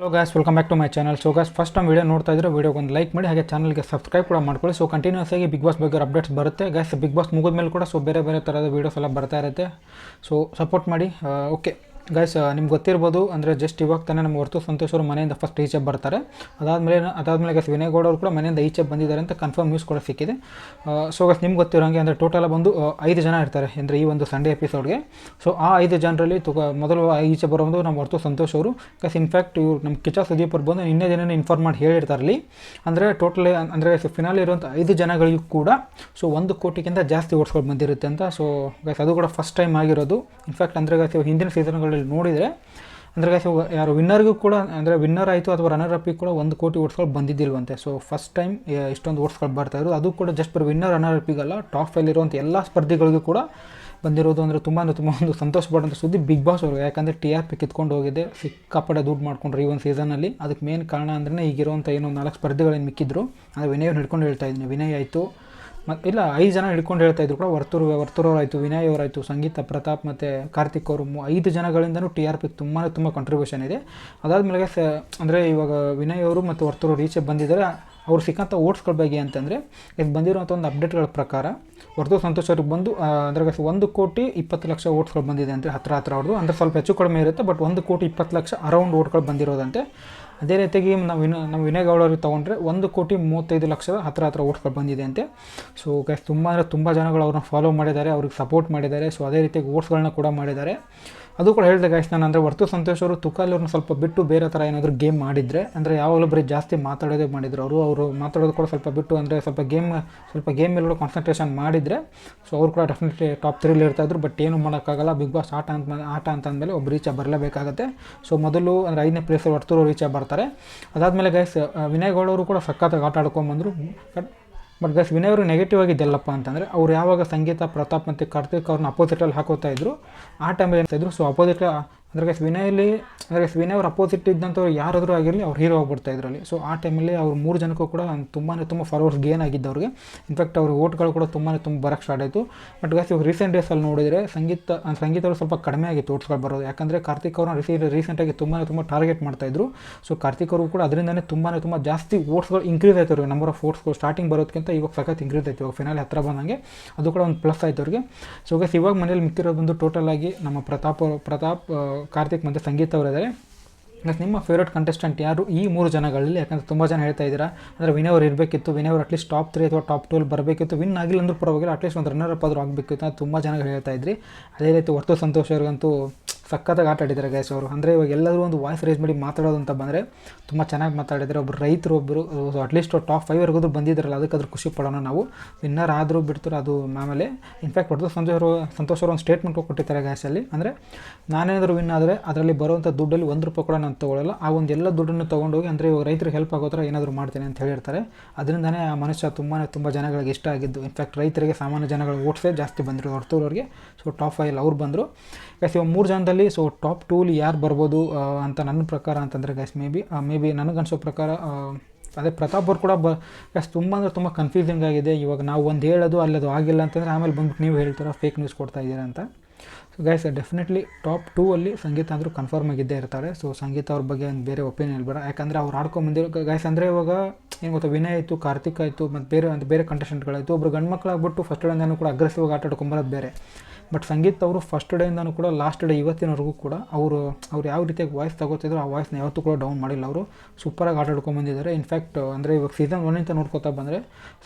Hello guys welcome back to my channel so guys first time video ನೋಡ್ತಾ ಇದ್ರೆ ವೀಡಿಯೋಗೆ ಒಂದು like ಮಾಡಿ, ಹಾಗೆ ಚಾನಲ್ಗೆ ಸಬ್ಸ್ಕ್ರೈಬ್ ಕೂಡ ಮಾಡ್ಕೊಳ್ಳಿ. ಸೊ ಕಂಟಿನ್ಯೂಸ್ ಆಗಿ ಬಿಗ್ ಬಾಸ್ ಬಗ್ಗೆ ಅಪ್ಡೇಟ್ಸ್ ಬರುತ್ತೆ. ಗ್ಯಾಸ್ ಬಿಗ್ ಬಾಸ್ ಮುಗಿದ ಮೇಲೆ ಕೂಡ ಸೊ ಬೇರೆ ಬೇರೆ ಥರದ ವೀಡಿಯೋಸ್ ಎಲ್ಲ ಬರ್ತಾ ಇರುತ್ತೆ. ಸೊ ಸಪೋರ್ಟ್ ಮಾಡಿ. ಓಕೆ ಗೈಸ್ ನಿಮ್ಗೆ ಗೊತ್ತಿರ್ಬೋದು, ಅಂದರೆ ಜಸ್ಟ್ ಇವಾಗ ತಾನೇ ನಮ್ಮ ಹೊರತು ಸಂತೋಷ್ ಅವರು ಮನೆಯಿಂದ ಫಸ್ಟ್ ಈಚೆ ಬರ್ತಾರೆ. ಅದಾದಮೇಲೆ ಅದಾದಮೇಲೆ ಗೈಸ್ ವಿನಯ್ ಗೌಡ ಅವರು ಕೂಡ ಮನೆಯಿಂದ ಈಚೆ ಬಂದಿದ್ದಾರೆ ಅಂತ ಕನ್ಫರ್ಮ್ ನ್ಯೂಸ್ ಕೂಡ ಸಿಕ್ಕಿದೆ. ಸೊ ಗೈಸ್ ನಿಮ್ಗೆ ಗೊತ್ತಿರೋಂಗೆ ಅಂದರೆ ಟೋಟಲ್ ಬಂದು ಐದು ಜನ ಇರ್ತಾರೆ ಅಂದರೆ ಈ ಒಂದು ಸಂಡೇ ಎಪಿಸೋಡ್ಗೆ ಸೊ ಆ ಐದು ಜನರಲ್ಲಿ ತುಗ ಮೊದಲು ಈಚೆ ಬರೋದು ನಮ್ಮ ಹೊರತು ಸಂತೋಷ್ ಅವರು. ಗೈಸ್ ಇನ್ಫ್ಯಾಕ್ಟ್ ಇವ್ರು ನಮ್ಮ ಕಿಚ್ಚ ಸುದೀಪ್ ಅವ್ರು ಬಂದು ನಿನ್ನೆ ದಿನ ಇನ್ಫಾರ್ಮ್ ಮಾಡಿ ಹೇಳಿರ್ತಾರೆ ಅಲ್ಲಿ. ಅಂದರೆ ಟೋಟಲ್ ಅಂದರೆ ಫಿನಾಲಿ ಇರುವಂಥ ಐದು ಜನಗಳಿಗೂ ಕೂಡ ಸೊ ಒಂದು ಕೋಟಿಗಿಂತ ಜಾಸ್ತಿ ಓಡಿಸ್ಕೊಂಡು ಬಂದಿರುತ್ತೆ ಅಂತ. ಸೊ ಗೈಸ್ ಅದು ಕೂಡ ಫಸ್ಟ್ ಟೈಮ್ ಆಗಿರೋದು. ಇನ್ಫ್ಯಾಕ್ಟ್ ಅಂದರೆ ಗೈಸ್ ಹಿಂದಿನ ಸೀಸನ್ಗಳಲ್ಲಿ ನೋಡಿದರೆ, ಅಂದರೆ ಗೈಸ್ ಯಾರು ವಿನ್ನರ್ಗೂ ಕೂಡ, ಅಂದರೆ ವಿನ್ನರ್ ಆಯಿತು ಅಥವಾ ರನ್ನರ್ ಅಪ್ಪಿಗೆ ಕೂಡ ಒಂದು ಕೋಟಿ ಓಟ್ಸ್ಗಳು ಬಂದಿದ್ದಿಲ್ವಂತೆ. ಸೊ ಫಸ್ಟ್ ಟೈಮ್ ಇಷ್ಟೊಂದು ಓಟ್ಸ್ಗಳು ಬರ್ತಾ ಇರೋದು. ಅದು ಕೂಡ ಜಸ್ಟ್ ಬರ್ ವಿನ್ನರ್ ರನ್ನರ್ ಅಪ್ಪಿಗಲ್ಲ ಟಾಪ್ ಫೈಲಿರುವಂಥ ಎಲ್ಲ ಸ್ಪರ್ಧಿಗಳಿಗೂ ಕೂಡ ಬಂದಿರೋದು ಅಂದರೆ ತುಂಬ ಅಂದರೆ ತುಂಬ ಒಂದು ಸಂತೋಷ ಪಡುವಂಥ ಸುದ್ದಿ ಬಿಗ್ ಬಾಸ್ ಅವರು ಯಾಕಂದರೆ ಟಿ ಆರ್ ಪಿ ಕಿತ್ಕೊಂಡು ಹೋಗಿದೆ, ಸಿಕ್ಕಾಪಟ್ಟೆ ದುಡ್ಡು ಮಾಡ್ಕೊಂಡ್ರು ಈ ಒಂದು ಸೀಸನಲ್ಲಿ ಅದಕ್ಕೆ ಮೇನ್ ಕಾರಣ ಅಂದ್ರೆ ಈಗಿರುವಂಥ ಏನೋ ನಾಲ್ಕು ಸ್ಪರ್ಧೆಗಳೇನು ಮಿಕ್ಕಿದ್ರು. ಅದು ವಿನಯ್ ಹಿಡ್ಕೊಂಡು ಹೇಳ್ತಾ ಇದ್ದೀನಿ, ವಿನಯ್ ಆಯಿತು ಮತ್ತು ಇಲ್ಲ, ಐದು ಜನ ಹಿಡ್ಕೊಂಡು ಹೇಳ್ತಾ ಇದ್ರು ಕೂಡ, ವರ್ತೂರು, ವರ್ತೂರವರಾಯಿತು ವಿನಯ್ ಅವರಾಯಿತು ಸಂಗೀತ, ಪ್ರತಾಪ್ ಮತ್ತು ಕಾರ್ತಿಕ್ ಅವರು ಐದು ಜನಗಳಿಂದನೂ ಟಿ ಆರ್ ಪಿ ತುಂಬಾ ತುಂಬ ಕಾಂಟ್ರಿಬ್ಯೂಷನ್ ಇದೆ. ಅದಾದಮೇಲೆ ಸ ಅಂದರೆ ಇವಾಗ ವಿನಯ್ ಅವರು ಮತ್ತು ವರ್ತೂರು ರೀಚೆ ಬಂದಿದ್ದಾರೆ. ಅವ್ರು ಸಿಕ್ಕಂಥ ಓಟ್ಸ್ಗಳ ಬಗ್ಗೆ ಅಂತಂದರೆ, ಇದು ಬಂದಿರುವಂಥ ಒಂದು ಅಪ್ಡೇಟ್ಗಳ ಪ್ರಕಾರ ವರ್ತು ಸಂತೋಷ್ ಅವ್ರಿಗೆ ಬಂದು ಅಂದ್ರೆ ಒಂದು ಕೋಟಿ ಇಪ್ಪತ್ತು ಲಕ್ಷ ಓಟ್ಸ್ಗಳು ಬಂದಿದೆ ಅಂದರೆ ಹತ್ರ ಹತ್ರ ಅವ್ರದ್ದು ಅಂದರೆ ಸ್ವಲ್ಪ ಹೆಚ್ಚು ಕಡಿಮೆ ಇರುತ್ತೆ ಬಟ್ ಒಂದು ಕೋಟಿ ಇಪ್ಪತ್ತು ಲಕ್ಷ ಅರೌಂಡ್ ಓಟ್ಗಳು ಬಂದಿರೋದಂತೆ. ಅದೇ ರೀತಿಯಾಗಿ ನಾವು ವಿನ, ನಮ್ಮ ವಿನಯ್ ಗೌಡ ಅವ್ರಿಗೆ ತೊಗೊಂಡ್ರೆ ಒಂದು ಕೋಟಿ ಮೂವತ್ತೈದು ಲಕ್ಷದ ಹತ್ರ ಹತ್ರ ಓಟ್ಗಳು ಬಂದಿದೆ ಅಂತೆ. ಸೊ ಗೈಸ್ ತುಂಬ ಅಂದರೆ ತುಂಬ ಜನಗಳು ಅವ್ರನ್ನ ಫಾಲೋ ಮಾಡಿದ್ದಾರೆ, ಅವ್ರಿಗೆ ಸಪೋರ್ಟ್ ಮಾಡಿದ್ದಾರೆ. ಸೊ ಅದೇ ರೀತಿಯಾಗಿ ಓಟ್ಸ್ಗಳನ್ನ ಕೂಡ ಮಾಡಿದ್ದಾರೆ. ಅದು ಕೂಡ ಹೇಳಿದೆ ಗಾಯ್ಸ್ ನಾನು ಅಂದರೆ ವರ್ತು ಸಂತೋಷ್ ಅವರು ತುಕಾಲ್ ಅವ್ರನ್ನ ಸ್ವಲ್ಪ ಬಿಟ್ಟು ಬೇರೆ ಥರ ಏನಾದರೂ ಗೇಮ್ ಮಾಡಿದರೆ, ಅಂದರೆ ಯಾವಾಗಲೂ ಬರೀ ಜಾಸ್ತಿ ಮಾತಾಡೋದೇ ಮಾಡಿದ್ರು, ಅವರು ಅವರು ಮಾತಾಡೋದು ಕೂಡ ಸ್ವಲ್ಪ ಬಿಟ್ಟು ಅಂದರೆ ಸ್ವಲ್ಪ ಗೇಮ್ ಸ್ವಲ್ಪ ಗೇಮ್ ಮೇಲೆ ಕೂಡ ಕಾನ್ಸಂಟ್ರೇಷನ್ ಮಾಡಿದರೆ ಸೊ ಅವರು ಕೂಡ ಡೆಫಿನೆಟ್ಲಿ ಟಾಪ್ ತ್ರೀಲಿ ಇರ್ತಾಯಿದ್ರು ಬಟ್ ಏನು ಮಾಡೋಕ್ಕಾಗಲ್ಲ ಬಿಗ್ ಬಾಸ್ ಆಟ ಅಂತ ಆಟ ಅಂತ ಅಂದಮೇಲೆ ಒಬ್ಬ ರೀಚ ಬರಲೇಬೇಕಾಗುತ್ತೆ. ಸೊ ಮೊದಲು ಅಂದರೆ ಐದನೇ ಪ್ಲೇಸಲ್ಲಿ ವರ್ತೂರು ರೀಚ ಬರ್ತಾರೆ. ಅದಾದಮೇಲೆ ಗೈಸ್ ವಿನಯ್ ಗೌಡವರು ಕೂಡ ಸಖತ್ತಾಗಿ ಆಟ ಆಡ್ಕೊಂಬಂದರು ಬಟ್ ಬಟ್ ದಸ್ ಅವರು ನೆಗೆಟಿವ್ ಆಗಿದ್ದೆಲ್ಲಪ್ಪ ಅಂತಂದರೆ, ಅವ್ರು ಯಾವಾಗ ಸಂಗೀತ, ಪ್ರತಾಪ್ ಮತ್ತು ಕಾರ್ತಿಕ್ ಅವ್ರನ್ನ ಅಪೋಸಿಟಲ್ಲಿ ಹಾಕೋತಾ ಇದ್ರು, ಆ ಟೈಮಲ್ಲಿ ಇದ್ರು ಸೊ ಅಪೋಸಿಟ್ ಅಂದರೆ ಗೈಸ್ ವಿನಯಲ್ಲಿ ಅಂದರೆ ಗೈಸ್ ವಿನಯ್ ಅವ್ರ ಅಪೋಸಿಟ್ ಇದ್ದಂಥವ್ರು ಯಾರಾದರೂ ಆಗಿರಲಿ ಅವ್ರು ಹೀರೋ ಆಗ್ಬಿಡ್ತಾ ಇದ್ರಲ್ಲಿ. ಸೊ ಆ ಟೈಮಲ್ಲಿ ಅವ್ರು ಮೂರು ಜನಕ್ಕೂ ಕೂಡ ತುಂಬಾ ತುಂಬ ಫಾಲೋವರ್ಸ್ ಗೇನ್ ಆಗಿದ್ದು ಅವ್ರಿಗೆ. ಇನ್ಫ್ಯಾಕ್ಟ್ ಅವ್ರ ಓಟ್ಗಳು ಕೂಡ ತುಂಬಾ ತುಂಬ ಬರೋಕ್ಕೆ ಸ್ಟಾರ್ಟ್ ಆಯಿತು. ಬಟ್ ಗೈಸ್ ಇವಾಗ ರೀಸೆಂಟ್ ಡೇಸಲ್ಲಿ ನೋಡಿದರೆ ಸಂಗೀತ ಸಂಗೀತ ಅವರು ಸ್ವಲ್ಪ ಕಡಿಮೆ ಆಗಿತ್ತು ಓಟ್ಸ್ಗಳು ಬರೋದು. ಯಾಕಂದರೆ ಕಾರ್ತಿಕ್ ಅವ್ರನ್ನ ರೀಸೆ ರೀಸೆಂಟಾಗಿ ತುಂಬಾ ತುಂಬ ಟಾರ್ಗೆಟ್ ಮಾಡ್ತಾಯಿದ್ರು ಸೊ ಕಾರ್ತಿಕ್ ಅವರು ಕೂಡ ಅದರಿಂದನೇ ತುಂಬಾ ತುಂಬ ಜಾಸ್ತಿ ಓಟ್ಸ್ಗಳು ಇನ್ಕ್ರೀಸ್ ಆಯ್ತು ಅವ್ರಿಗೆ. ನಂಬರ್ ಆಫ್ ಓಟ್ಸ್ಗಳು ಸ್ಟಾರ್ಟಿಂಗ್ ಬರೋದಕ್ಕಿಂತ ಇವಾಗ ಸಖತ್ ಇನ್ಕ್ರೀಸ್ ಆಯ್ತು. ಇವಾಗ ಫಿನಾಲಿ ಹತ್ರ ಬಂದಂಗೆ ಅದು ಕೂಡ ಒಂದು ಪ್ಲಸ್ ಆಯ್ತು ಅವ್ರಿಗೆ. ಸೊ ಗೈಸ್ ಇವಾಗ ಮನೇಲಿ ಮಿಕ್ಕಿರೋದು ಬಂದು ಟೋಟಲ್ ಆಗಿ ನಮ್ಮ ಪ್ರತಾಪ್ ಪ್ರತಾಪ್ ಕಾರ್ತಿಕ್ ಮತ್ತು ಸಂಗೀತ ಅವರಿದ್ದಾರೆ ಮತ್ತು ನಿಮ್ಮ ಫೇವ್ರೇಟ್ ಕಂಟೆಸ್ಟೆಂಟ್ ಯಾರು ಈ ಮೂರು ಜನಗಳಲ್ಲಿ? ಯಾಕಂದರೆ ತುಂಬ ಜನ ಹೇಳ್ತಾ ಇದ್ದೀರಾ, ಅಂದರೆ ವಿನ್ ಅವ್ರು ಇರಬೇಕಿತ್ತು, ವಿನಯ್ ಅವ್ರು ಅಟ್ಲೀಸ್ಟ್ ಟಾಪ್ ತ್ರೀ ಅಥವಾ ಟಾಪ್ ಟೂಲ್ ಬರಬೇಕಿತ್ತು ವಿನ್ ಆಗಿಲ್ಲ ಅಂದ್ರೂ ಪರವಾಗಿಲ್ಲ ಅಟ್ಲೀಸ್ಟ್ ಒಂದು ರನ್ನರ್ ಅಪ್ ಆದರೂ ಆಗಬೇಕಿತ್ತು ತುಂಬ ಜನ ಹೇಳ್ತಾ ಇದ್ರಿ. ಅದೇ ರೀತಿ ವರ್ತು ಸಂತೋಷ್ ಅವ್ರಿಗಂತೂ ಸಖತ್ತಾಗಿ ಆಟ ಆಡಿದ್ದಾರೆ ಗೈಸ್ ಅವರು. ಅಂದರೆ ಇವಾಗ ಎಲ್ಲರೂ ಒಂದು ವಾಯ್ಸ್ ರೇಸ್ ಮಾಡಿ ಮಾತಾಡೋದು ಅಂತ ಬಂದರೆ ತುಂಬ ಚೆನ್ನಾಗಿ ಮಾತಾಡಿದ್ದಾರೆ. ಒಬ್ಬರು ರೈತರು ಒಬ್ಬರು ಅಟ್ಲೀಸ್ಟ್ ಟಾಪ್ ಫೈವ್ವರೆಗೂ ಬಂದಿದ್ದಾರಲ್ಲ ಅದಕ್ಕೆ ಅದ್ರ ಖುಷಿ ಪಡೋಣ ನಾವು. ವಿನ್ನರ್ ಆದರೂ ಬಿಡ್ತಾರೆ, ಅದು ಆಮೇಲೆ ಇನ್ಫ್ಯಾಕ್ಟ್ ಹೊರತು ಸಂತೋಷ್ ಅವರು ಸಂತೋಷ್ ಅವರು ಒಂದು ಸ್ಟೇಟ್ಮೆಂಟ್ ಕೊಟ್ಟಿದ್ದಾರೆ ಗ್ಯಾಸಲ್ಲಿ ಅಂದರೆ ನಾನೇನಾದರೂ ವಿನ್ ಆದರೆ ಅದರಲ್ಲಿ ಬರುವಂಥ ದುಡ್ಡಲ್ಲಿ ಒಂದು ರೂಪಾಯಿ ಕೂಡ ನಾನು ತೊಗೊಳ್ಳಲ್ಲ ಆ ಒಂದು ಎಲ್ಲ ದುಡ್ಡನ್ನು ತೊಗೊಂಡೋಗಿ ಅಂದರೆ ಇವಾಗ ರೈತರಿಗೆ ಹೆಲ್ಪ್ ಆಗೋ ಥರ ಏನಾದರೂ ಮಾಡ್ತೇನೆ ಅಂತ ಹೇಳಿರ್ತಾರೆ. ಅದರಿಂದನೇ ಆ ಮನುಷ್ಯ ತುಂಬಾ ತುಂಬ ಜನಗಳಿಗೆ ಇಷ್ಟ ಆಗಿದ್ದು. ಇನ್ಫ್ಯಾಕ್ಟ್ ರೈತರಿಗೆ ಸಾಮಾನ್ಯ ಜನಗಳ ಓಟ್ಸೇ ಜಾಸ್ತಿ ಬಂದರು ಹೊರತೂರವ್ರಿಗೆ. ಸೊ ಟಾಪ್ ಫೈಲ್ ಅವ್ರು ಬಂದರು. ಗೈಸ್ ಇವಾಗ ಮೂರು ಜನದಲ್ಲಿ ಸೊ ಟಾಪ್ ಟೂಲಿ ಯಾರು ಬರ್ಬೋದು ಅಂತ ನನ್ನ ಪ್ರಕಾರ ಅಂತಂದರೆ guys maybe maybe ನನಗನ್ಸೋ ಪ್ರಕಾರ ಅದೇ ಪ್ರತಾಪ್ ಅವ್ರು ಕೂಡ ಬ ಗೈಸ್ ತುಂಬ ಅಂದರೆ ತುಂಬ ಕನ್ಫ್ಯೂಸಿಂಗ್ ಆಗಿದೆ. ಇವಾಗ ನಾವು ಒಂದು ಹೇಳೋದು, ಅಲ್ಲದು ಆಗಿಲ್ಲ ಅಂತಂದರೆ ಆಮೇಲೆ ಬಂದ್ಬಿಟ್ಟು ನೀವು ಹೇಳ್ತೀರಾ ಫೇಕ್ ನ್ಯೂಸ್ ಕೊಡ್ತಾ ಇದ್ದೀರಾ ಅಂತ. So guys definitely top two ಅಲ್ಲಿ ಸಂಗೀತ ಅಂದರೂ ಕನ್ಫರ್ಮ್ ಆಗಿದ್ದೇ ಇರ್ತಾರೆ. ಸೊ ಸಂಗೀತ ಅವ್ರ ಬಗ್ಗೆ ಒಂದು ಬೇರೆ ಒಪಿನಿಯನ್ ಬೇಡ ಯಾಕಂದರೆ ಅವ್ರು ಆಡ್ಕೊಂಬಂದಿರೋ ಗೈಸ್ ಅಂದರೆ ಇವಾಗ ಏನು ಗೊತ್ತಾ, ವಿನಯ್ ಆಯಿತು, ಕಾರ್ತಿಕ್ ಆಯಿತು, ಮತ್ತು ಬೇರೆ ಒಂದು ಬೇರೆ ಕಂಟೆಸ್ಟೆಂಟ್ಗಳಾಯಿತು ಒಬ್ರು ಗಂಡು ಮಕ್ಕಳಾಗ್ಬಿಟ್ಟು ಫಸ್ಟ್ ಡೇಯಿಂದನೂ ಕೂಡ ಅಗ್ರೆಸಿವ್ ಆಗಿ ಆಟ ಆಡ್ಕೊಂಬರೋದು ಬೇರೆ. ಬಟ್ ಸಂಗೀತ್ ಅವರು ಫಸ್ಟ್ ಡೇಯಿಂದನೂ ಕೂಡ ಲಾಸ್ಟ್ ಡೇ ಇವತ್ತಿನವರೆಗೂ ಕೂಡ ಅವರು, ಅವ್ರು ಯಾವ ರೀತಿಯಾಗಿ ವಾಯ್ಸ್ ತಗೋತಿದ್ರು ಆ ವಾಯ್ಸ್ನ ಯಾವತ್ತೂ ಕೂಡ ಡೌನ್ ಮಾಡಿಲ್ಲ ಅವರು. ಸೂಪರಾಗಿ ಆಟ ಆಡ್ಕೊಂಡು ಬಂದಿದ್ದಾರೆ. ಇನ್ಫ್ಯಾಕ್ಟ್ ಅಂದರೆ ಇವಾಗ ಸೀಸನ್ ಒನ್ನಿಂದ ನೋಡ್ಕೋತಾ ಬಂದರೆ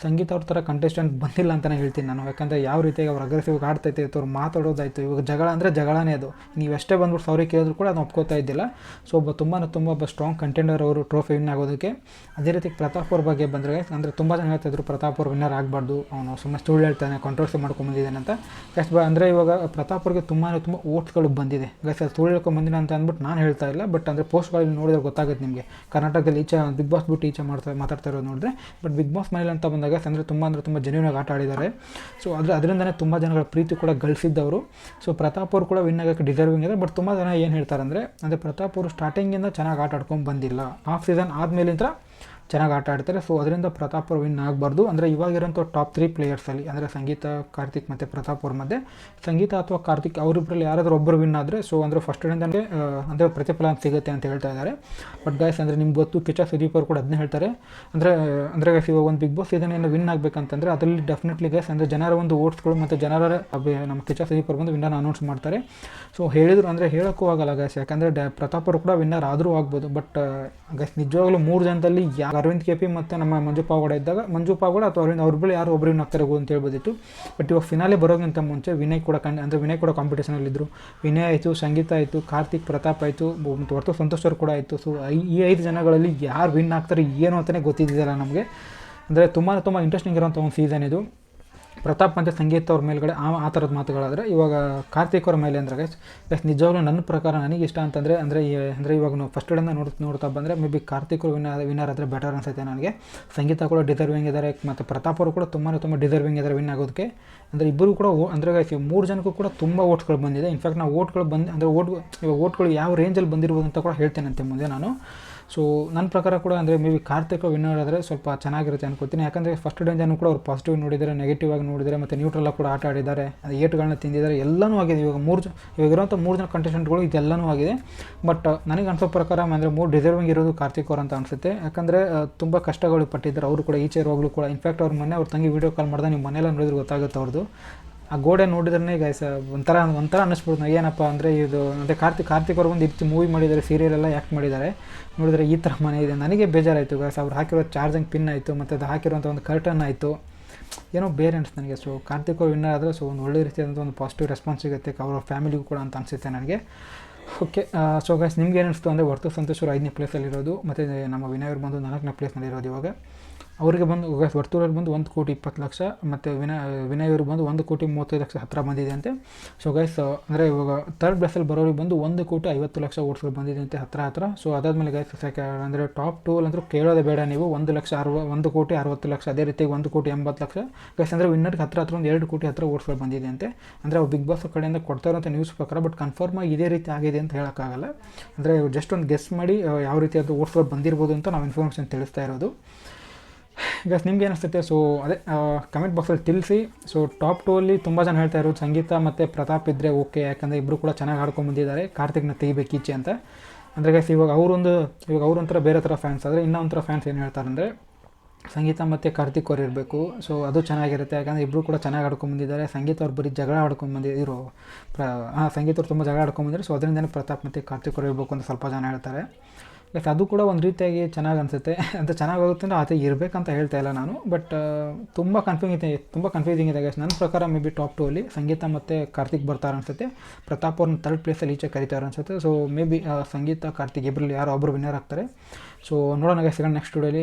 ಸಂಗೀತ ಅವ್ರ ಥರ ಕಂಟೆಸ್ಟೆಂಟ್ ಬಂದಿಲ್ಲ ಅಂತಲೇ ಹೇಳ್ತೀನಿ ನಾನು. ಯಾಕಂದರೆ ಯಾವ ರೀತಿಯಾಗಿ ಅವ್ರು ಅಗ್ರೆಸಿವ್ ಆಡ್ತೈತೆ ಅವ್ರು ಮಾತಾಡೋದಾಯಿತು. ಇವಾಗ ಜಗಳ ಅಂದರೆ ಜಗಳನೇ ಅದು. ನೀವು ಎಷ್ಟೇ ಬಂದ್ಬಿಟ್ಟು ಸಾರಿ ಕೇಳಿದ್ರು ಕೂಡ ಅದನ್ನ ಒಪ್ಕೋತಾ ಇದ್ದಿಲ್ಲ. ಸೊ ಒಬ್ಬ ತುಂಬಾ ತುಂಬ ಒಬ್ಬ ಸ್ಟ್ರಾಂಗ್ ಕಂಟೆಂಡರ್ ಅವರು ಟ್ರೋಫಿ ವಿನ್ ಆಗೋದಕ್ಕೆ. ಅದೇ ರೀತಿ ಪ್ರತಾಪ್ ಅವ್ರ ಬಗ್ಗೆ ಬಂದರೆ, ಅಂದರೆ ತುಂಬ ಜನ ಹೇಳ್ತಾಯಿದ್ರು ಪ್ರತಾಪ್ ಅವ್ರು ವಿನ್ನರ್ ಆಗಬಾರ್ದು. ಅವನು ಸುಮ್ಮನೆ ಸುಳ್ಳು ಹೇಳ್ತಾನೆ ಕಾಂಟ್ರವರ್ಸಿ ಮಾಡ್ಕೊಂಬಂದಿದ್ದಾನೆ ಅಂತ. ಗೈಸ್ ಅಂದರೆ ಇವಾಗ ಪ್ರತಾಪ್ಗೆ ತುಂಬಾ ತುಂಬ ಓಟ್ಸ್ಗಳು ಬಂದಿದೆ. ಗೈಸ್ ಅದು ಸುಳ್ಳು ಬಂದಿಲ್ಲ ಅಂತ ಅಂದ್ಬಿಟ್ಟು ನಾನು ಹೇಳ್ತಾ ಇಲ್ಲ ಬಟ್ ಅಂದರೆ ಪೋಸ್ಟ್ಗಳಲ್ಲಿ ನೋಡಿದ್ರೆ ಗೊತ್ತಾಗುತ್ತೆ ನಿಮಗೆ. ಕರ್ನಾಟಕದಲ್ಲಿ ಈಚೆ ಬಿಗ್ ಬಾಸ್ ಬಿಟ್ಟು ಈಚೆ ಮಾಡ್ತಾ, ಮಾತಾಡ್ತಾ ಇರೋದು ನೋಡಿದ್ರೆ ಬಟ್ ಬಿಗ್ ಬಾಸ್ ಮನೇಲಿ ಅಂತ ಬಂದಾಗ ಅಂದರೆ ತುಂಬ ಅಂದರೆ ತುಂಬ ಜೆನ್ಯೂನಾಗಿ ಆಟ ಆಡಿದ್ದಾರೆ. ಸೊ ಅದ್ರ, ಅದರಿಂದನೇ ತುಂಬ ಜನಗಳ ಪ್ರೀತಿ ಕೂಡ ಗಳಿಸಿದ್ದವರು. ಸೊ ಪ್ರತಾಪ್ ಅವರು ಕೂಡ ವಿನ್ ಆಗೋಕ್ಕೆ ಡಿಸರ್ವಿಂಗ್ ಇದೆ ಬಟ್ ತುಂಬ ಜನ ಏನು ಹೇಳ್ತಾರೆ ಅಂದರೆ ಅಂದರೆ ಪ್ರತಾಪ್ ಅವರು ಸ್ಟಾರ್ಟಿಂಗಿಂದ ಚೆನ್ನಾಗಿ ಆಟ ಆಡ್ಕೊಂಡು ಬಂದಿಲ್ಲ. ಹಾಫ್ ಸೀಸನ್ ಆದಮೇಲಿಂದ ಚೆನ್ನಾಗಿ ಆಟ ಆಡ್ತಾರೆ. ಸೊ ಅದರಿಂದ ಪ್ರತಾಪ್ ಅವ್ರು ವಿನ್ ಆಗಬಾರ್ದು. ಅಂದರೆ ಇವಾಗಿರೋಂಥ ಟಾಪ್ ತ್ರೀ ಪ್ಲೇಯರ್ಸಲ್ಲಿ ಅಂದರೆ ಸಂಗೀತ, ಕಾರ್ತಿಕ್ ಮತ್ತು ಪ್ರತಾಪ್ ಅವ್ರ ಮಧ್ಯೆ. ಸಂಗೀತ ಅಥವಾ ಕಾರ್ತಿಕ್ ಅವರಿಬ್ಬರಲ್ಲಿ ಯಾರಾದರೂ ಒಬ್ಬರು ವಿನ್ ಆದರೆ ಸೊ ಅಂದರೆ ಫಸ್ಟ್ ಡೇಯಿಂದಲೇ ಅಂದರೆ ಪ್ರತಿಫಲ ಸಿಗುತ್ತೆ ಅಂತ ಹೇಳ್ತಾ ಇದ್ದಾರೆ. ಬಟ್ ಗಾಯ್ಸ್ ಅಂದರೆ ನಿಮ್ಗೆ ಗೊತ್ತು ಕಿಚ ಸುದೀಪ್ ಅವರು ಕೂಡ ಅದನ್ನೇ ಹೇಳ್ತಾರೆ. ಅಂದರೆ ಅಂದರೆ ಗಾಯ್ಸ್ ಇವಾಗ ಒಂದು ಬಿಗ್ ಬಾಸ್ ಸೀಸನ್ ವಿನ್ ಆಗಬೇಕಂತಂದರೆ, ಅದರಲ್ಲಿ ಡೆಫಿನೆಟ್ಲಿ ಗಾಯ್ಸ್ ಅಂದರೆ ಜನರ ಒಂದು ಓಟ್ಸ್ಗಳು ಮತ್ತು ಜನರ ನಮ್ಮ ಕಿಚ ಸುದೀಪ್ ಅವರು ಬಂದು ವಿನ್ನರ್ ಅನೌನ್ಸ್ ಮಾಡ್ತಾರೆ. ಸೊ ಹೇಳಿದ್ರು, ಅಂದರೆ ಹೇಳೋಕ್ಕೂ ಆಗಲ್ಲ ಗಾಯ್ಸ್ ಯಾಕಂದರೆ ಡ, ಪ್ರತಾಪ್ ಅವರು ಕೂಡ ವಿನ್ನರ್ ಆದರೂ ಆಗ್ಬೋದು. ಬಟ್ ಗಾಯ್ಸ್ ನಿಜವಾಗ್ಲೂ ಮೂರು ಜನದಲ್ಲಿ ಯಾ ಅರವಿಂದ್ ಕೆ ಪಿ ಮತ್ತು ನಮ್ಮ ಮಂಜು ಪಾವಗಡ ಇದ್ದಾಗ ಮಂಜು ಪಾವಗಡ ಅಥವಾ ಅರವಿಂದ್ ಅವ್ರಗಳು ಯಾರು ಒಬ್ಬರಿಗೆ ಆಗ್ತಾರೆ ಅಂತ ಹೇಳ್ಬೋದಿತ್ತು. ಬಟ್ ಇವಾಗ ಫಿನಾಲೆ ಬರೋಕ್ಕಿಂತ ಮುಂಚೆ ವಿನಯ್ ಕೂಡ ಕಂಡು ಅಂದರೆ ವಿನಯ್ ಕೂಡ ಕಾಂಪಿಟೇಷನಲ್ಲಿದ್ದರು ವಿನಯ್ ಆಯಿತು, ಸಂಗೀತ ಆಯಿತು, ಕಾರ್ತಿಕ್ ಪ್ರತಾಪ್ ಆಯಿತು ಮತ್ತು ಹೊರತು ಸಂತೋಷ್ ಅವರು ಕೂಡ ಆಯಿತು. ಸೊ ಈ ಐದು ಜನಗಳಲ್ಲಿ ಯಾರು ವಿನ್ ಆಗ್ತಾರೆ ಏನು ಅಂತಲೇ ಗೊತ್ತಿದ್ದಿಲ್ಲ ನಮಗೆ. ಅಂದರೆ ತುಂಬ ತುಂಬ ಇಂಟ್ರೆಸ್ಟಿಂಗ್ ಇರೋಂಥ ಒಂದು ಸೀಸನ್ ಇದು. ಪ್ರತಾಪ್ ಮತ್ತು ಸಂಗೀತ ಅವ್ರ ಮೇಲ್ಗಡೆ ಆ ಆ ಥರದ ಮಾತುಗಳಾದರೆ ಇವಾಗ ಕಾರ್ತಿಕ್ ಅವ್ರ ಮೇಲೆ ಅಂದ್ರೆ ಗೈಸ್ ಗೈಸ್ ನಿಜವಾಗ್ಲೂ ನನ್ನ ಪ್ರಕಾರ ನನಗೆ ಇಷ್ಟ ಅಂತಂದರೆ, ಅಂದರೆ ಅಂದರೆ ಇವಾಗ ನಾವು ಫಸ್ಟ್ ಡೇನ ನೋಡ್ ನೋಡ್ತಾ ಬಂದರೆ ಮೇ ಬಿ ಕಾರ್ತಿಕ್ ಅವರು ವಿನ್ನರ್ ವಿನ್ನರ್ ಆದರೆ ಬೆಟರ್ ಅನಿಸುತ್ತೆ ನನಗೆ. ಸಂಗೀತ ಕೂಡ ಡಿಸರ್ವಿಂಗ್ ಇದ್ದಾರೆ ಮತ್ತು ಪ್ರತಾಪ್ ಅವರು ಕೂಡ ತುಂಬಾ ತುಂಬ ಡಿಸರ್ವಿಂಗ್ ಇದ್ದಾರೆ ವಿನ್ ಆಗೋದಕ್ಕೆ. ಅಂದರೆ ಇಬ್ಬರು ಕೂಡ ಅಂದರೆ ಗೈಸ್ ಮೂರು ಜನಕ್ಕೂ ಕೂಡ ತುಂಬ ಓಟ್ಗಳು ಬಂದಿದೆ. ಇನ್ಫ್ಯಾಕ್ಟ್ ನಾವು ಓಟ್ಗಳು ಬಂದು ಅಂದರೆ ಓಟ್ ಇವಾಗ ಓಟ್ಗಳು ಯಾವ ರೇಂಜಲ್ಲಿ ಬಂದಿರ್ಬೋದು ಅಂತ ಕೂಡ ಹೇಳ್ತೇನಂತೆ ಮುಂದೆ ನಾನು. ಸೊ ನನ್ನ ಪ್ರಕಾರ ಕೂಡ ಅಂದರೆ ಮೇ ಬಿ ಕಾರ್ತಿಕ್ ವಿನ್ನರ್ ಆದರೆ ಸ್ವಲ್ಪ ಚೆನ್ನಾಗಿರುತ್ತೆ ಅನ್ಕೋತೀನಿ. ಯಾಕಂದರೆ ಫಸ್ಟ್ ಡೇಂಜನ್ನು ಕೂಡ ಅವ್ರು ಪಾಸಿಟಿವ್ ನೋಡಿದ್ದಾರೆ ನೆಗೆಟಿವ್ ಆಗಿ ನೋಡಿದ್ದಾರೆ, ಮತ್ತು ನ್ಯೂಟ್ರಲ್ ಕೂಡ ಆಟ ಆಡಿದ್ದಾರೆ. ಅದು ಏಟ್ಗಳನ್ನ ತಿಂದಿದ್ದಾರೆ. ಎಲ್ಲನೂ ಆಗಿದೆ. ಇವಾಗ ಮೂರು ಇವಾಗ ಇರುವಂಥ ಮೂರು ಜನ ಕಂಟೆಸ್ಟೆಂಟ್ಗಳು ಇದೆಲ್ಲನೂ ಆಗಿದೆ. ಬಟ್ ನನಗೆ ಅನ್ಸೋ ಪ್ರಕಾರ ಅಂದರೆ ಮೂರು ಡಿಸರ್ವಿಂಗ್ ಇರೋದು ಕಾರ್ತಿಕ್ ಅವ್ರು ಅಂತ ಅನಿಸುತ್ತೆ. ಯಾಕಂದರೆ ತುಂಬ ಕಷ್ಟಗಳು ಪಟ್ಟಿದ್ದಾರೆ. ಅವರು ಕೂಡ ಈಚೆ ಇರುವಾಗಲೂ ಕೂಡ. ಇನ್ಫ್ಯಾಕ್ಟ್ ಅವ್ರ ಮನೆ ಅವ್ರ ತಂಗಿ ವೀಡಿಯೋ ಕಾಲ್ ಮಾಡಿದಾಗ ನೀವು ಮನೆಯಲ್ಲ ನೋಡಿದ್ರೆ ಗೊತ್ತಾಗುತ್ತೆ ಅವ್ರದ್ದು ಆ ಗೋಡೆ ನೋಡಿದ್ರೆ ಗೈಸ್ ಒಂಥರ ಒಂಥರ ಅನ್ನಿಸ್ಬಿಡ್ತು. ಏನಪ್ಪ ಅಂದರೆ ಇದು ಅಂದರೆ ಕಾರ್ತಿಕ್ ಕಾರ್ತಿಕ್ ಅವ್ರು ಒಂದು ಇತ್ತು ಮೂವಿ ಮಾಡಿದ್ದಾರೆ ಸೀರಿಯಲ್ ಎಲ್ಲ ಆ್ಯಕ್ಟ್ ಮಾಡಿದ್ದಾರೆ. ನೋಡಿದ್ರೆ ಈ ಥರ ಮನೆ ಇದೆ. ನನಗೆ ಬೇಜಾರಾಯಿತು ಗೈಸ್ ಅವ್ರು ಹಾಕಿರೋ ಚಾರ್ಜಿಂಗ್ ಪಿನ್ ಆಯಿತು, ಮತ್ತು ಅದು ಹಾಕಿರೋಂಥ ಒಂದು ಕರ್ಟನ್ ಆಯಿತು. ಏನೋ ಬೇರೆ ಅನಿಸ್ತು ನನಗೆ. ಸೊ ಕಾರ್ತಿಕ್ ಅವ್ರು ವಿನ್ನರ್ ಆದರೆ ಸೊ ಒಂದು ಒಳ್ಳೆ ರೀತಿಯಾದಂಥ ಒಂದು ಪಾಸಿಟಿವ್ ರೆಸ್ಪಾನ್ಸ್ ಸಿಗುತ್ತೆ. ಅವ್ರ ಫ್ಯಾಮಿಲಿಗೂ ಕೂಡ ಅಂತ ಅನಿಸುತ್ತೆ ನನಗೆ. ಓಕೆ ಸೊ ಗೈಸ್ ನಿಮ್ಗೆ ಏನು ಅನಿಸ್ತು ಅಂದರೆ ವರ್ತು ಸಂತೋಷ್ ಅವರು ಐದನೇ ಪ್ಲೇಸಲ್ಲಿರೋದು ಮತ್ತು ನಮ್ಮ ವಿನಯ್ ಅವ್ರು ಬಂದು ನಾಲ್ಕನೇ ಪ್ಲೇಸ್ನಲ್ಲಿರೋದು ಇವಾಗ. ಅವರಿಗೆ ಬಂದು ವರ್ತೂರಲ್ಲಿ ಬಂದು ಒಂದು ಕೋಟಿ ಇಪ್ಪತ್ತು ಲಕ್ಷ, ಮತ್ತು ವಿನಯ್ ವಿನಯ್ ಅವರು ಬಂದು ಒಂದು ಕೋಟಿ ಮೂವತ್ತೈದು ಲಕ್ಷ ಹತ್ತಿರ ಬಂದಿದೆ ಅಂತೆ. ಸೊ ಗೈಸ್ ಅಂದರೆ ಇವಾಗ ತರ್ಡ್ ಪ್ಲೇಸಲ್ಲಿ ಬರೋರಿಗೆ ಬಂದು ಒಂದು ಕೋಟಿ ಐವತ್ತು ಲಕ್ಷ ಓಟ್ಸ್ಗಳು ಬಂದಿದೆ ಅಂತೆ ಹತ್ತಿರ ಹತ್ತಿರ ಸೊ ಅದಾದಮೇಲೆ ಗೈಸ್ ಅಂದರೆ ಟಾಪ್ ಟೂ ಅಂದರೂ ಕೇಳೋದೇ ಬೇಡ ನೀವು. ಒಂದು ಲಕ್ಷ ಅರವ, ಒಂದು ಕೋಟಿ ಅರವತ್ತು ಲಕ್ಷ, ಅದೇ ರೀತಿ ಒಂದು ಕೋಟಿ ಎಂಬತ್ತು ಲಕ್ಷ. ಗೈಸ್ ಅಂದರೆ ವಿನ್ನರ್ಗೆ ಹತ್ತಿರ ಹತ್ರ ಒಂದು ಎರಡು ಕೋಟಿ ಹತ್ತಿರ ಓಟ್ಸ್ಗಳು ಬಂದಿದೆ ಅಂತೆ. ಅಂದರೆ ಅವು ಬಿಗ್ ಬಾಸ್ ಕಡೆಯಿಂದ ಕೊಡ್ತಾ ಇರೋಂಥ ನ್ಯೂಸ್ ಪ್ರಕಾರ ಬಟ್ ಕನ್ಫರ್ಮ್ ಆಗಿ ಇದೇ ರೀತಿ ಆಗಿದೆ ಅಂತ ಹೇಳೋಕ್ಕಾಗಲ್ಲ. ಅಂದರೆ ಜಸ್ಟ್ ಒಂದು ಗೆಸ್ ಮಾಡಿ ಯಾವ ರೀತಿ ಅದು ಓಟ್ಸ್ಗಳು ಬಂದಿರ್ಬೋದು ಅಂತ ನಾವು ಇನ್ಫಾರ್ಮೇಷನ್ ತಿಳಿಸ್ತಾ ಇರೋದು. ಗಸ್ ನಿಮ್ಗೆ ಏನಿಸ್ತೈತೆ? ಸೊ ಅದೇ ಕಮೆಂಟ್ ಬಾಕ್ಸಲ್ಲಿ ತಿಳಿಸಿ. ಸೊ ಟಾಪ್ ಟೂ ಅಲ್ಲಿ ತುಂಬ ಜನ ಹೇಳ್ತಾ ಇರೋದು ಸಂಗೀತ ಮತ್ತು ಪ್ರತಾಪ್ ಇದ್ದರೆ ಓಕೆ ಯಾಕಂದರೆ ಇಬ್ಬರು ಕೂಡ ಚೆನ್ನಾಗಿ ಆಡ್ಕೊಂಡು ಬಂದಿದ್ದಾರೆ. ಕಾರ್ತಿಕ್ನ ತೆಗಿಬೇಕು ಈಚೆ ಅಂತ. ಅಂದರೆ ಗೈಸ್ ಇವಾಗ ಅವರೊಂದು, ಇವಾಗ ಅವ್ರೊಂಥರ ಬೇರೆ ಥರ ಫ್ಯಾನ್ಸ್ ಆದರೆ ಇನ್ನೊಂಥರ ಫ್ಯಾನ್ಸ್ ಏನು ಹೇಳ್ತಾರೆ ಅಂದರೆ ಸಂಗೀತ ಮತ್ತು ಕಾರ್ತಿಕ್ ಅವ್ರು ಇರಬೇಕು. ಸೊ ಅದು ಚೆನ್ನಾಗಿರುತ್ತೆ. ಯಾಕಂದರೆ ಇಬ್ಬರು ಕೂಡ ಚೆನ್ನಾಗಿ ಆಡ್ಕೊಂಡು ಬಂದಿದ್ದಾರೆ. ಸಂಗೀತ ಅವ್ರು ಬರೀ ಜಗಳ ಆಡ್ಕೊಂಡು ಬಂದಿರೋ ಪ್ರ ಹಾಂ ಸಂಗೀತ ಅವ್ರು ತುಂಬ ಜಗಳ ಆಡ್ಕೊಂಡು ಬಂದಿದ್ದಾರೆ. ಸೊ ಅದರಿಂದನೇ ಪ್ರತಾಪ್ ಮತ್ತು ಕಾರ್ತಿಕ್ ಅವ್ರು ಇರಬೇಕು ಅಂತ ಸ್ವಲ್ಪ ಜನ ಹೇಳ್ತಾರೆ. ಬಟ್ ಅದು ಕೂಡ ಒಂದು ರೀತಿಯಾಗಿ ಚೆನ್ನಾಗಿ ಅನಿಸುತ್ತೆ. ಅಂತ ಚೆನ್ನಾಗಿ ಹೋಗುತ್ತೆ ಅಂದರೆ ಅದೇ ಇರಬೇಕಂತ ಹೇಳ್ತಾ ಇಲ್ಲ ನಾನು. ಬಟ್ ತುಂಬ ಕನ್ಫ್ಯೂಸ್ ಇದೆ, ತುಂಬ ಕನ್ಫ್ಯೂಸಿಂಗ್ ಇದೆ ಗೈಸ್ ನನ್ನ ಪ್ರಕಾರ ಮೇ ಬಿ ಟಾಪ್ ಟು ಅಲ್ಲಿ ಸಂಗೀತ ಮತ್ತು ಕಾರ್ತಿಕ್ ಬರ್ತಾರೆ ಅನಿಸುತ್ತೆ. ಪ್ರತಾಪ್ ಅವ್ರನ್ನ ತರ್ಡ್ ಪ್ಲೇಸಲ್ಲಿ ಈಚೆ ಕರಿತಾರೆ ಅನಿಸುತ್ತೆ. So maybe Sangeetha Karthik ಇಬ್ಬರಲ್ಲಿ ಯಾರೋ ಒಬ್ಬರು ವಿನ್ನರ್ ಆಗ್ತಾರೆ. ಸೊ ನೋಡೋಣ ಸಿಗೋಣ ನೆಕ್ಸ್ಟ್ ಸ್ಟುಡಿಯೋಲಿ